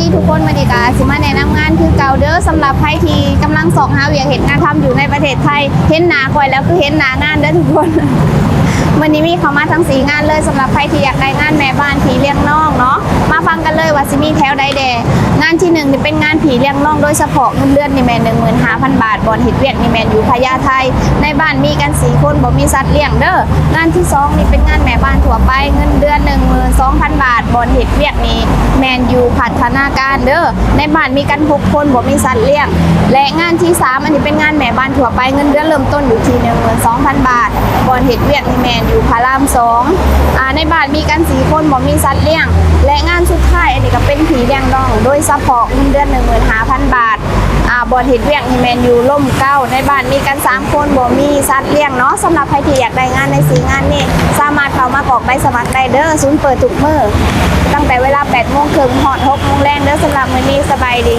ดีทุกคนวันนี้ก็สิมาแนะนำงานคือเก่าเด้อสำหรับใครที่กำลังสอกหาเวียกเห็นงานทำอยู่ในประเทศไทย เห็นหนาคอยแล้วคือเห็นหนางานเด้อทุกคน วันนี้มีเข้ามาทั้งสีงานเลยสำหรับใครที่อยากได้งานแม่บ้านผีเลี้ยงน้องเนาะมาฟังกันเลยว่าสิมีแถวใดแดงานที่หนึ่งนี่เป็นงานผีเลี้ยงน้องโดยเฉพาะเงินเดือนนี่แมนหนึ่งหมื่นห้าพันบาทบอลหิดเวียกนี่แมนอยู่พญาไทย ในบ้านมีกันสี่คนบ่มีสัตว์เลี้ยงเด้องานที่สองนี่เป็นงานแม่บ้านทั่วไปเงินเดือนหนึ่งหมื่นสองพันบาทบอลหิดเวียกนี่แมนอยู่ พัฒนาการเด้อในบ้านมีกันหกคนบ่มีสัตว์เลี้ยง และงานที่สามอันนี้เป็นงานแม่บ้านทั่วไปเงินเดือนเริ่มต้นอยู่ที่หนึ่งหมื่นสองพันบาทบอลหิดเวียกนี่แมนอยู่พารามสองอ่าในบ้านมีกันสี่คนบ่มีสัตว์เลี้ยง และงานสุดท้ายอันนี้ก็เป็นผีเลี้ยงน้อง โดยซัพพอร์ตเงินเดือนหนึ่งหมื่นห้าพันบาทอ่าบอลหิดเวียกนี่แมนอยู่ล่มเก้าในบ้านมีกันสามคนบ่มีสัตว์เลี้ยงเนาะสำหรับใครที่อยากได้งานในสีงานนี้สามารถเข้ามากรอกใบสมัครได้เด้อศูนย์เปิดทุกเมื้อ ตั้งแต่เวลา8โมงครึ่งหอด6โมงแรงเด้อสำหรับมื้อนี้สบายดี